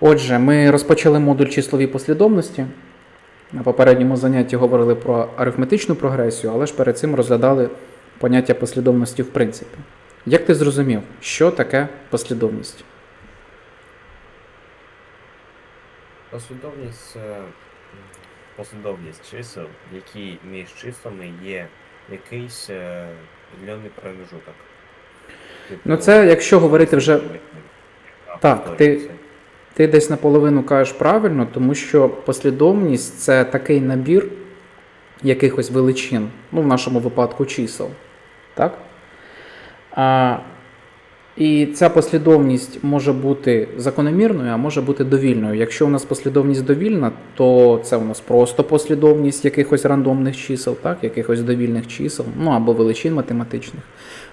Отже, ми розпочали модуль числові послідовності. На попередньому занятті говорили про арифметичну прогресію, але ж перед цим розглядали поняття послідовності в принципі. Як ти зрозумів, що таке послідовність? Послідовність це послідовність чисел, в якій між числами є якийсь е, определений промежуток. Типу, Ну, це якщо говорити вже- Так, ти-. Ти десь наполовину кажеш правильно, тому що послідовність це такий набір якихось величин, ну, в нашому випадку чисел. Так? А, і ця послідовність може бути закономірною, а може бути довільною. Якщо у нас послідовність довільна, то це у нас просто послідовність якихось рандомних чисел, так? якихось довільних чисел, ну або величин математичних.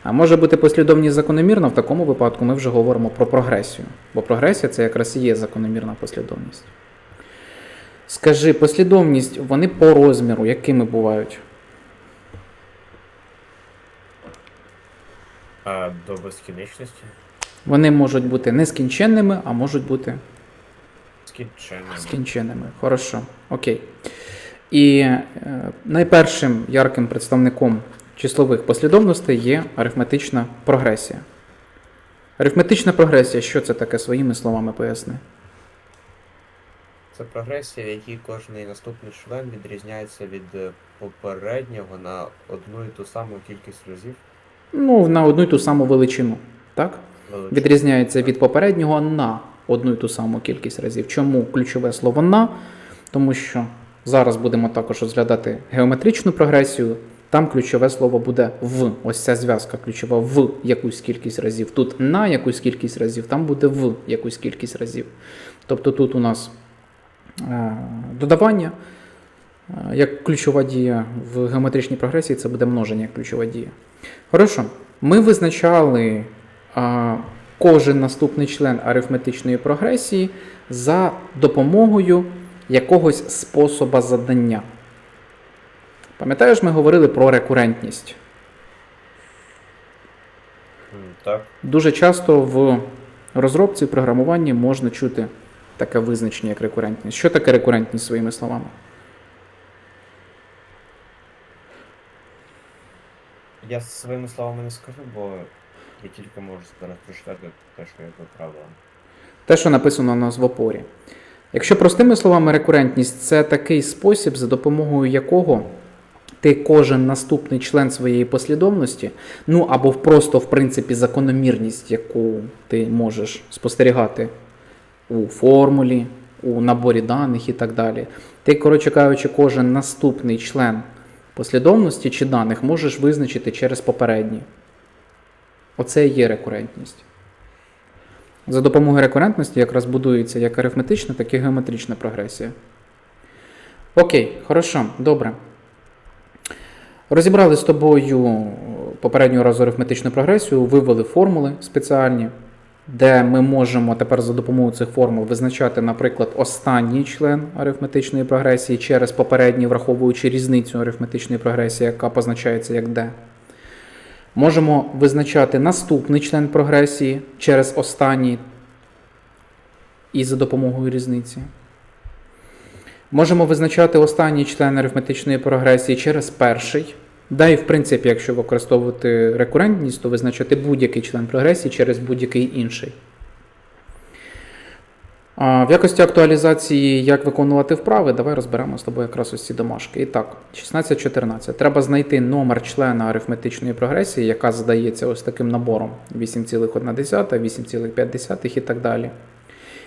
А може бути послідовність закономірна, в такому випадку ми вже говоримо про прогресію. Бо прогресія це якраз і є закономірна послідовність. Скажи, послідовність, вони по розміру, якими бувають? А до безкінечності Вони можуть бути нескінченними, а можуть бути скінченними. скінченними. Хорошо. Окей. І е, найпершим ярким представником числових послідовностей є арифметична прогресія. Арифметична прогресія, що це таке своїми словами поясни? Це прогресія, в якій кожний наступний член відрізняється від е, попереднього на одну і ту саму кількість разів. Ну, на одну й ту саму величину. Так? Відрізняється від попереднього на одну й ту саму кількість разів. Чому ключове слово на? Тому що зараз будемо також розглядати геометричну прогресію. Там ключове слово буде в. Ось ця зв'язка ключова в якусь кількість разів. Тут на якусь кількість разів, там буде в якусь кількість разів. Тобто тут у нас е, додавання. Е, Як ключова дія в геометричній прогресії, це буде множення як ключова дія. Хорошо. Ми визначали а, кожен наступний член арифметичної прогресії за допомогою якогось способа задання. Пам'ятаєш, ми говорили про рекурентність. Так. Дуже часто в розробці програмуванні можна чути таке визначення, як рекурентність. Що таке рекурентність своїми словами? Я своїми словами не скажу, бо я тільки можу зараз прочитати те, що я виправила. Те, що написано у нас в опорі. Якщо простими словами, рекурентність це такий спосіб, за допомогою якого ти кожен наступний член своєї послідовності, ну або просто в принципі закономірність, яку ти можеш спостерігати у формулі, у наборі даних і так далі. Ти, коротше кажучи, кожен наступний член послідовності чи даних можеш визначити через попередні. Оце і є рекурентність. За допомогою рекурентності якраз будується як арифметична, так і геометрична прогресія. Окей, хорошо, добре. Розібрали з тобою попереднього разу арифметичну прогресію, вивели формули спеціальні, де ми можемо тепер за допомогою цих формул визначати, наприклад, останній член арифметичної прогресії через попередній, враховуючи різницю арифметичної прогресії, яка позначається як D. Можемо визначати наступний член прогресії через останній і за допомогою різниці. Можемо визначати останній член арифметичної прогресії через перший. Да, і в принципі, якщо використовувати рекурентність, то визначати будь-який член прогресії через будь-який інший. В якості актуалізації, як виконувати вправи, давай розберемо з тобою якраз ось ці домашки. І так, 16-14. Треба знайти номер члена арифметичної прогресії, яка задається ось таким набором 8,1, 8,5 і так далі,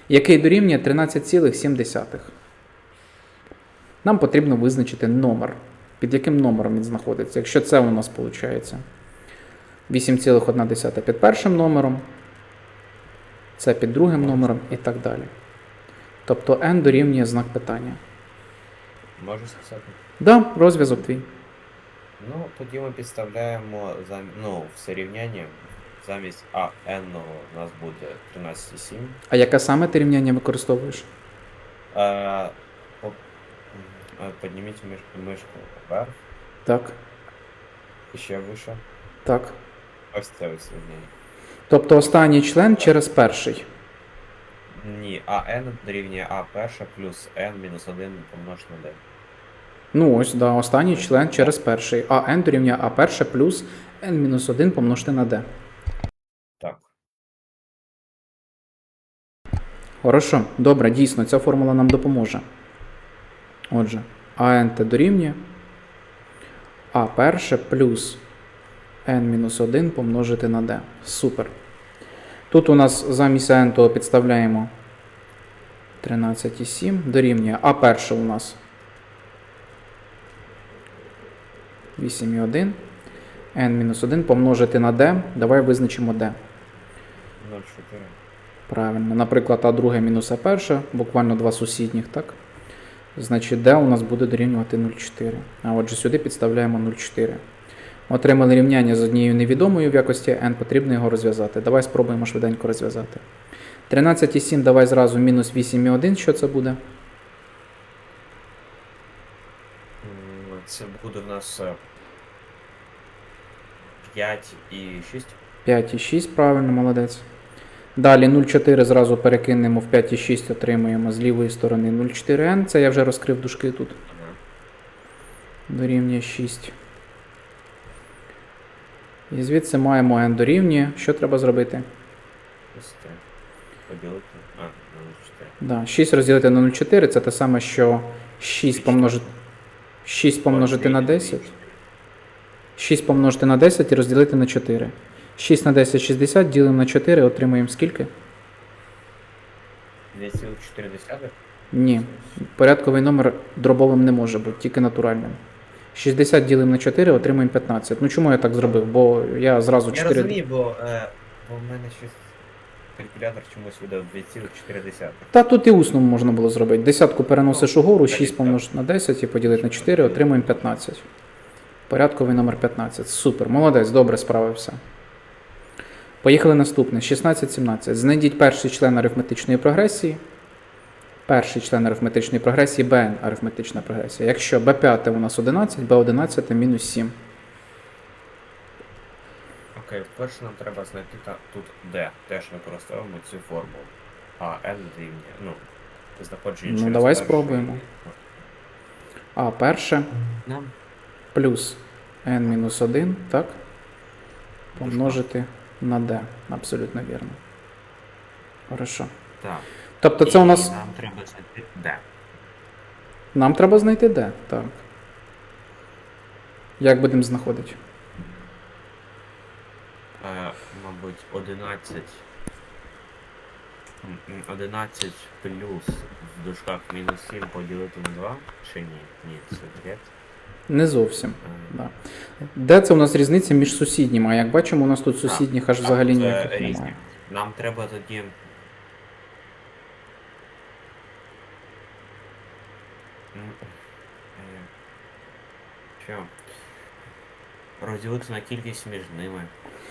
який дорівнює 13,7. Нам потрібно визначити номер. Під яким номером він знаходиться? Якщо це у нас виходить 8,1 під першим номером, це під другим номером і так далі. Тобто n дорівнює знак питання. Можу сказати? Да, розв'язок твій. Ну, тоді ми підставляємо зам... ну, все рівняння замість а n у нас буде 13,7. А яке саме ти рівняння використовуєш? А, м, а, Підніміть миш... мишку вверх, Так, і ще вище. так. Ось це ось рівняння. Тобто останній член через перший. Ні, а n дорівнює а перша плюс n мінус 1 помножити на d. Ну ось, да, останній член через перший. А n дорівнює а перше плюс n-1 помножити на d. Так. Хорошо, добре, дійсно, ця формула нам допоможе. Отже, АНТ дорівнює А перше плюс n-1 помножити на d. Супер. Тут у нас замість n підставляємо 13,7 дорівнює А перше у нас 8,1. n-1 помножити на d. Давай визначимо d. 0,4. Правильно. Наприклад, А2 мінус А1, буквально два сусідніх, так? Значить, d у нас буде дорівнювати 0,4. А отже, сюди підставляємо 0,4. Отримали рівняння з однією невідомою в якості n, потрібно його розв'язати. Давай спробуємо швиденько розв'язати. 13,7 давай зразу мінус 8,1. Що це буде? Це буде в нас е, 5 і 6. 5,6, правильно, молодець. Далі 0,4 зразу перекинемо в 5,6, отримуємо з лівої сторони 0,4n. Це я вже розкрив дужки тут. Дорівнює 6. І звідси маємо n дорівнює. Що треба зробити? Поділити. А, 0,4. Да, 6 розділити на 0,4 це те саме, що 6 помножити, 6 помножити на 10. 6 помножити на 10 і розділити на 4. 6 на 10 60, ділимо на 4, отримуємо скільки? 2,4. Ні. Порядковий номер дробовим не може бути, тільки натуральним. 60 ділимо на 4, отримуємо 15. Ну чому я так зробив? Бо я зразу Я 4. розумію, бо, е, бо в мене щось калькулятор чомусь видав 2,4. Та тут і усно можна було зробити. Десятку переносиш угору, 6 так. помножити на 10 і поділити на 4, отримуємо 15. Порядковий номер 15. Супер, молодець, добре справився. Поїхали наступне. 16-17. Знайдіть перший член арифметичної прогресії. Перший член арифметичної прогресії Bn арифметична прогресія. Якщо b5 у нас 11, b11 мінус 7. Окей, перше нам треба знайти та, тут D. Теж використовуємо цю формулу. А N дорівнює. Ну, знаходження Ну, через давай перший- спробуємо. А перше Нам плюс n-1, так? Помножити на d. Абсолютно вірно. Хорошо. так. Тобто це у нас. Нам треба знайти D. Нам треба знайти d, так. Як будемо знаходити? Е, мабуть, 11. М, м, 11 плюс в дужках мінус 7 поділити на 2? Чи ні? Ні, це бред. Не зовсім. Е, Да. Де це у нас різниця між сусідніми? А як бачимо, у нас тут сусідніх аж взагалі це ніяких різні. немає. Нам треба тоді. Е, Що? Розділити на кількість між ними.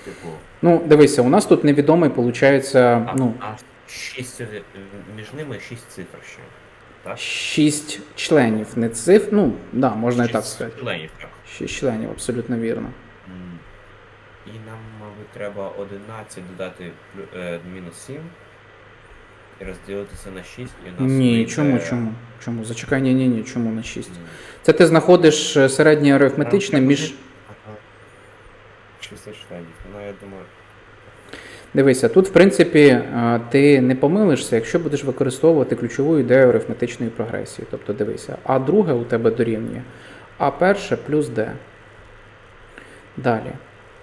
Типу. Ну, дивися, у нас тут невідомий, виходить, А, ну, а 6 між ними 6 цифр ще. Так? 6 членів, не цифр. Ну, да, можна і так Шість сказати. членів, так. 6 членів, абсолютно вірно. М. І нам, мабуть, треба 11 додати плю- е, мінус 7 і розділити це на 6, і у нас Ні, вийде- чому, чому? Чому? Зачекай, ні, ні, ні, чому на 6? М. Це ти знаходиш е, середнє арифметичне між. Ага. 6 членів. Ну, я думаю, Дивися, тут, в принципі, е, ти не помилишся, якщо будеш використовувати ключову ідею арифметичної прогресії. Тобто дивися, А друге у тебе дорівнює А перше плюс Д. Далі.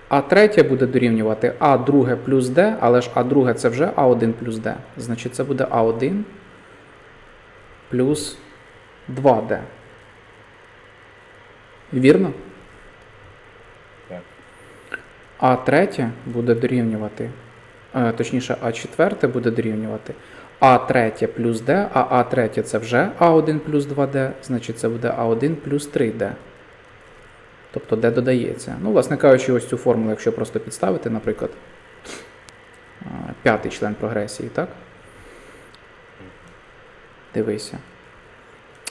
А третє буде дорівнювати А друге плюс Д, але ж А друге це вже А1 плюс Д. Значить, це буде А1 плюс 2D. Вірно? так. А третє буде дорівнювати, точніше, А четверте буде дорівнювати А третє плюс Д, а А третє це вже А1 плюс 2D, значить це буде А1 плюс 3D. Тобто D додається. Ну, власне кажучи, ось цю формулу, якщо просто підставити, наприклад, е, п'ятий член прогресії, так? Дивися.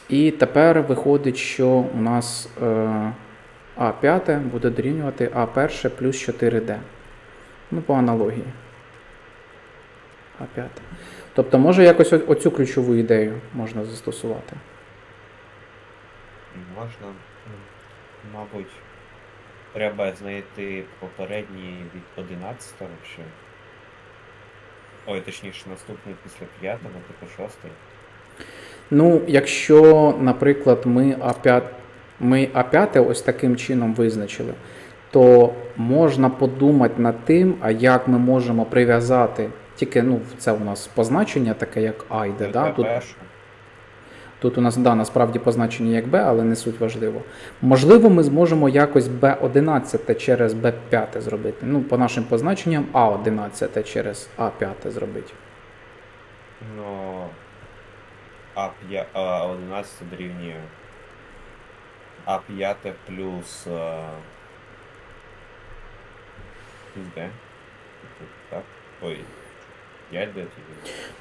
І тепер виходить, що у нас е, А5 буде дорівнювати А1 плюс 4D. Ну, по аналогії. А5. Тобто, може якось оцю ключову ідею можна застосувати. Можна, мабуть, треба знайти попередній від 11 ще. Ой, точніше, наступний після 5, типу 6. Ну, якщо, наприклад, ми А5, ми А5 ось таким чином визначили, то можна подумати над тим, а як ми можемо прив'язати. Тільки ну, це у нас позначення таке, як А йде. Да? Тут, тут у нас да, насправді позначення як Б, але не суть важливо. Можливо, ми зможемо якось Б11 через Б5 зробити. Ну, по нашим позначенням А11 через А5 зробити. Ну, А5, А11 дорівнює А5 плюс е, Типу, Так? Ой, 5 Д.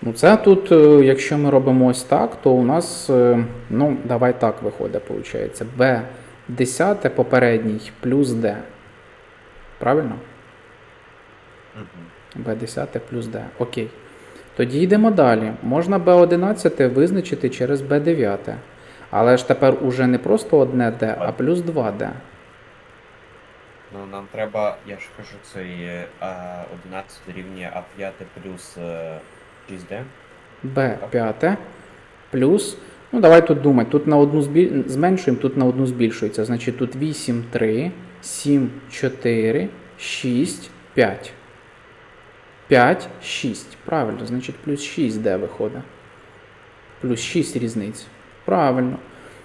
Ну, це тут, е, якщо ми робимо ось так, то у нас, е, ну, давай так виходить, виходить. B 10 попередній плюс D. Правильно? Мгм. B 10 плюс D. Окей. Тоді йдемо далі. Можна B11 визначити через B9. Але ж тепер уже не просто одне D, а плюс 2D. Ну, нам треба, я ж кажу, це є А11 дорівнює А5 плюс е, 6D. B5 плюс. Ну, давай тут думати. Тут на одну збіль... зменшуємо, тут на одну збільшується. Значить, тут 8, 3, 7, 4, 6, 5. 5, 6. Правильно, значить, плюс 6 де виходить. Плюс 6 різниць. Правильно.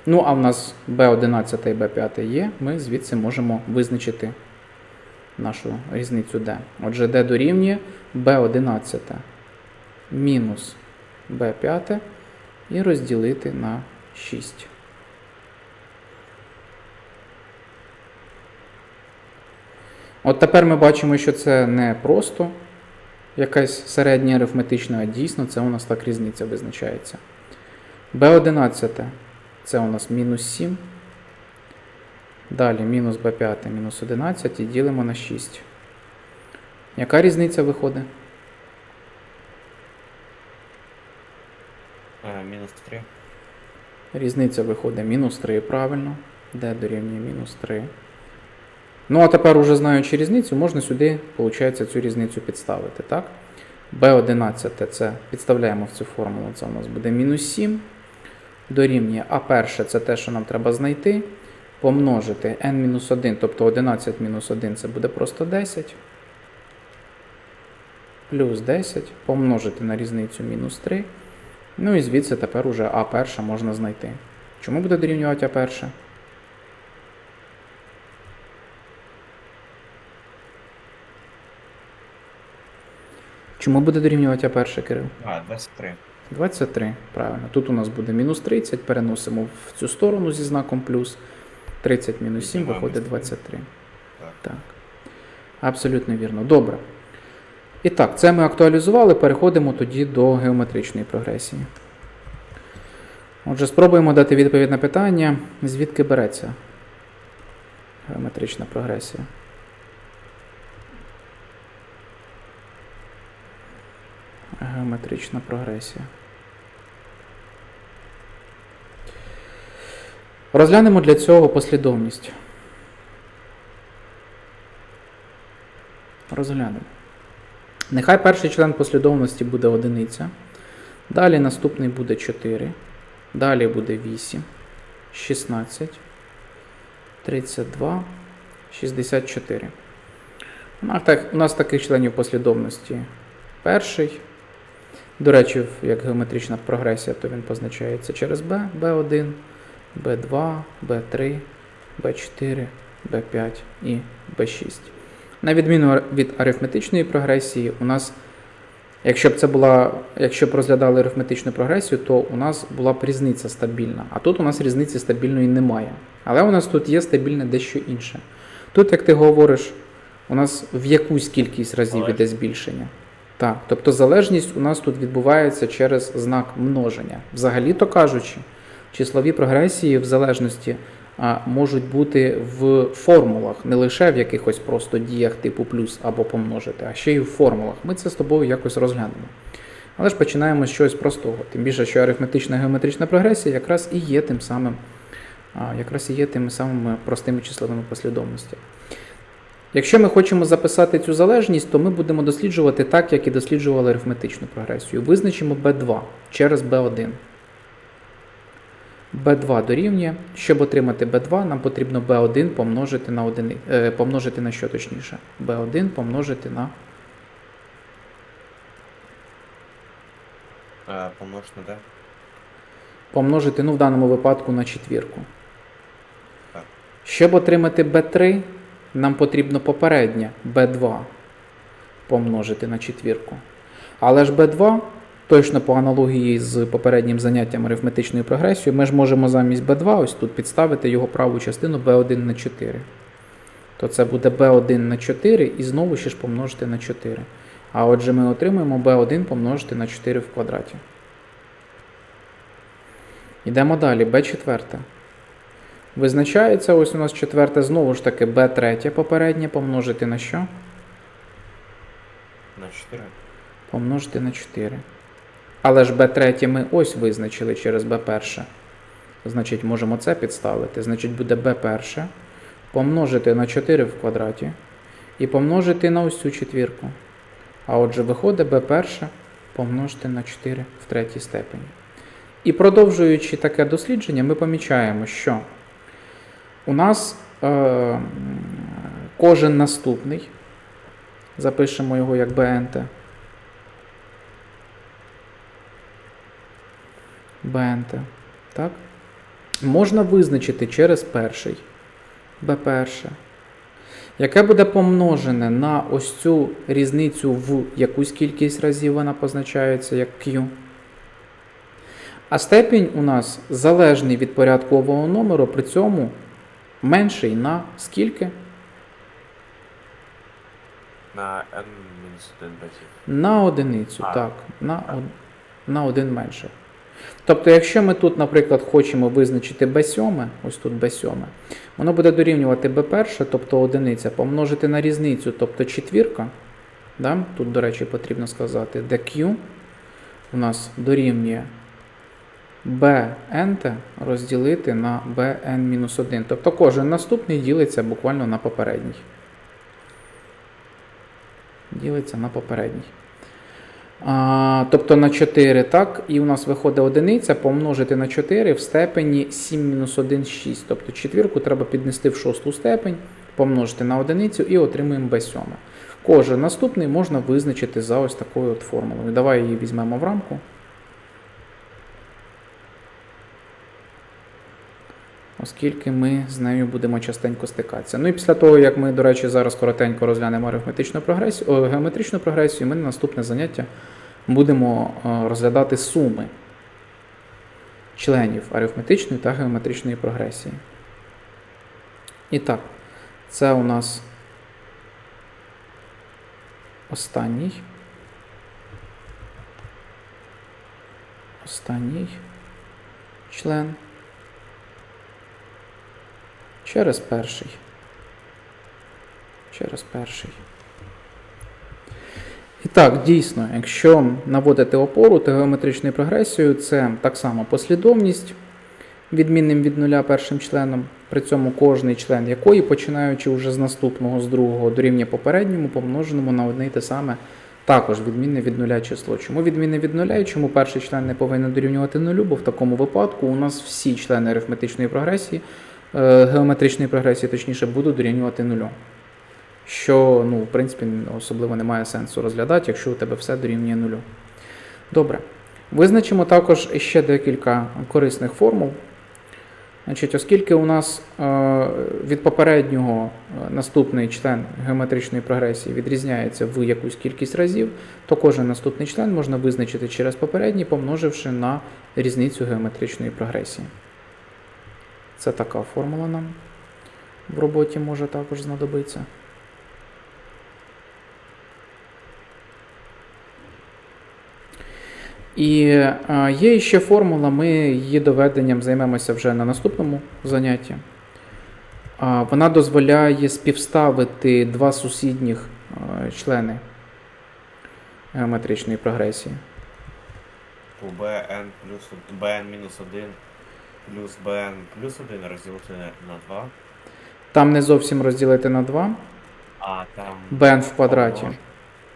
Ну, а в нас B11 і B5 є. Ми звідси можемо визначити нашу різницю D. Отже, D дорівнює B11 мінус b5 і розділити на 6. От тепер ми бачимо, що це не просто якась середня арифметична, а дійсно це у нас так різниця визначається. b11 це у нас мінус 7. Далі мінус b5 мінус 11 і ділимо на 6. Яка різниця виходить? Е, мінус 3. Різниця виходить мінус 3, правильно. Де дорівнює мінус 3. Ну, а тепер, уже знаючи різницю, можна сюди, виходить, цю різницю підставити, так? B11 це підставляємо в цю формулу, це у нас буде мінус 7. Дорівнює А перше це те, що нам треба знайти. Помножити n-1, тобто 11 мінус 1 це буде просто 10. Плюс 10 помножити на різницю мінус 3. Ну і звідси тепер уже А перша можна знайти. Чому буде дорівнювати А перше? Чому буде дорівнювати А перше, Кирил? А, 23. 23, правильно. Тут у нас буде мінус 30, переносимо в цю сторону зі знаком плюс. 30 мінус 7 виходить 23. Так. Так. Абсолютно вірно. Добре. І так, це ми актуалізували. Переходимо тоді до геометричної прогресії. Отже, спробуємо дати відповідь на питання, звідки береться геометрична прогресія. Геометрична прогресія. Розглянемо для цього послідовність. Розглянемо. Нехай перший член послідовності буде одиниця. Далі наступний буде 4. Далі буде 8, 16, 32, 64. У нас, таких членів послідовності перший. До речі, як геометрична прогресія, то він позначається через B, B1, B2, B3, B4, B5 і B6. На відміну від арифметичної прогресії, у нас, якщо б це була, якщо б розглядали арифметичну прогресію, то у нас була б різниця стабільна. А тут у нас різниці стабільної немає. Але у нас тут є стабільне дещо інше. Тут, як ти говориш, у нас в якусь кількість разів іде збільшення. Так, тобто залежність у нас тут відбувається через знак множення. Взагалі-то кажучи, числові прогресії в залежності можуть бути в формулах, не лише в якихось просто діях типу плюс або помножити, а ще й в формулах. Ми це з тобою якось розглянемо. Але ж починаємо з чогось простого. Тим більше, що арифметична геометрична прогресія якраз і є тим самим, якраз і є тими самими простими числовими послідовностями. Якщо ми хочемо записати цю залежність, то ми будемо досліджувати так, як і досліджували арифметичну прогресію. Визначимо B2 через B1. B2 дорівнює. Щоб отримати B2, нам потрібно B1 помножити на 1, е, помножити на що точніше? B1 помножити на Е, Помнож на де? помножити, ну в даному випадку на четвірку. Так. Щоб отримати B3, нам потрібно попереднє B2 помножити на четвірку. Але ж B2, точно по аналогії з попереднім заняттям арифметичною прогресією, ми ж можемо замість B2 ось тут підставити його праву частину B1 на 4. То це буде B1 на 4 і знову ще ж помножити на 4. А отже, ми отримуємо B1 помножити на 4 в квадраті. Йдемо далі, B4. Визначається, ось у нас четверте, знову ж таки B3 попереднє помножити на що? На 4. Помножити на 4. Але ж B3 ми ось визначили через B1. Значить, можемо це підставити. Значить, буде B1 помножити на 4 в квадраті і помножити на ось цю четвірку. А отже, виходить B1 помножити на 4 в третій степені. І продовжуючи таке дослідження, ми помічаємо, що у нас е, кожен наступний, запишемо його як BNT, BNT, так? Можна визначити через перший B1, яке буде помножене на ось цю різницю в якусь кількість разів вона позначається як Q. А степінь у нас залежний від порядкового номеру, при цьому менший на скільки? На n мінус 1 разів. На одиницю, А. так, на, од- на один менше. Тобто, якщо ми тут, наприклад, хочемо визначити b7, ось тут b7, воно буде дорівнювати b1, тобто одиниця, помножити на різницю, тобто четвірка. Да? Тут, до речі, потрібно сказати, dq у нас дорівнює bn розділити на bn-1. Тобто кожен наступний ділиться буквально на попередній. Ділиться на попередній. А, тобто на 4, так, і у нас виходить одиниця помножити на 4 в степені 7 мінус 1 6. Тобто четвірку треба піднести в шосту степень, помножити на одиницю і отримуємо b7. Кожен наступний можна визначити за ось такою от формулою. Давай її візьмемо в рамку. Оскільки ми з нею будемо частенько стикатися. Ну і після того, як ми, до речі, зараз коротенько розглянемо арифметичну прогресію, о, геометричну прогресію, ми на наступне заняття будемо е, розглядати суми членів арифметичної та геометричної прогресії. І так, це у нас останній. Останній член через перший. Через перший. І так, дійсно, якщо наводити опору, то геометричною прогресією це так само послідовність відмінним від нуля першим членом, при цьому кожний член якої, починаючи вже з наступного, з другого дорівнює попередньому, помноженому на одне й те саме, також відмінне від нуля число. Чому відмінне від нуля і чому перший член не повинен дорівнювати нулю? Бо в такому випадку у нас всі члени арифметичної прогресії, геометричної прогресії, точніше, будуть дорівнювати нулю. Що, ну, в принципі, особливо немає сенсу розглядати, якщо у тебе все дорівнює нулю. Добре. Визначимо також ще декілька корисних формул. Значить, оскільки у нас е, від попереднього е, наступний член геометричної прогресії відрізняється в якусь кількість разів, то кожен наступний член можна визначити через попередній, помноживши на різницю геометричної прогресії. Це така формула нам в роботі може також знадобитися. І є ще формула, ми її доведенням займемося вже на наступному занятті. Вона дозволяє співставити два сусідніх члени геометричної прогресії. типу bn плюс bn мінус 1 плюс bn плюс 1 розділити на 2, Там не зовсім розділити на 2. а там bn в квадраті.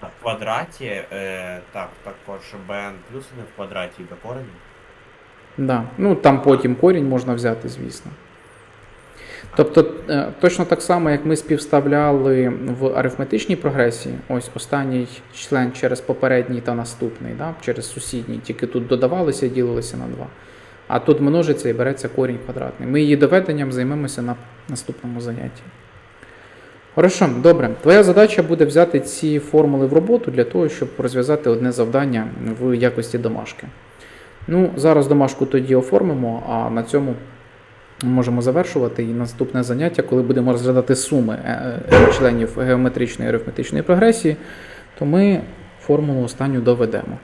А в квадраті, е, так, також bn плюс 1 в квадраті до корені. Да. Ну, там потім корінь можна взяти, звісно. Тобто, е, точно так само, як ми співставляли в арифметичній прогресії, ось останній член через попередній та наступний, да? через сусідній, тільки тут додавалися і ділилися на 2. А тут множиться і береться корінь квадратний. Ми її доведенням займемося на наступному занятті. Хорошо, добре. Твоя задача буде взяти ці формули в роботу для того, щоб розв'язати одне завдання в якості домашки. Ну, зараз домашку тоді оформимо, а на цьому можемо завершувати. І наступне заняття, коли будемо розглядати суми е, е, членів геометричної і арифметичної прогресії, то ми формулу останню доведемо.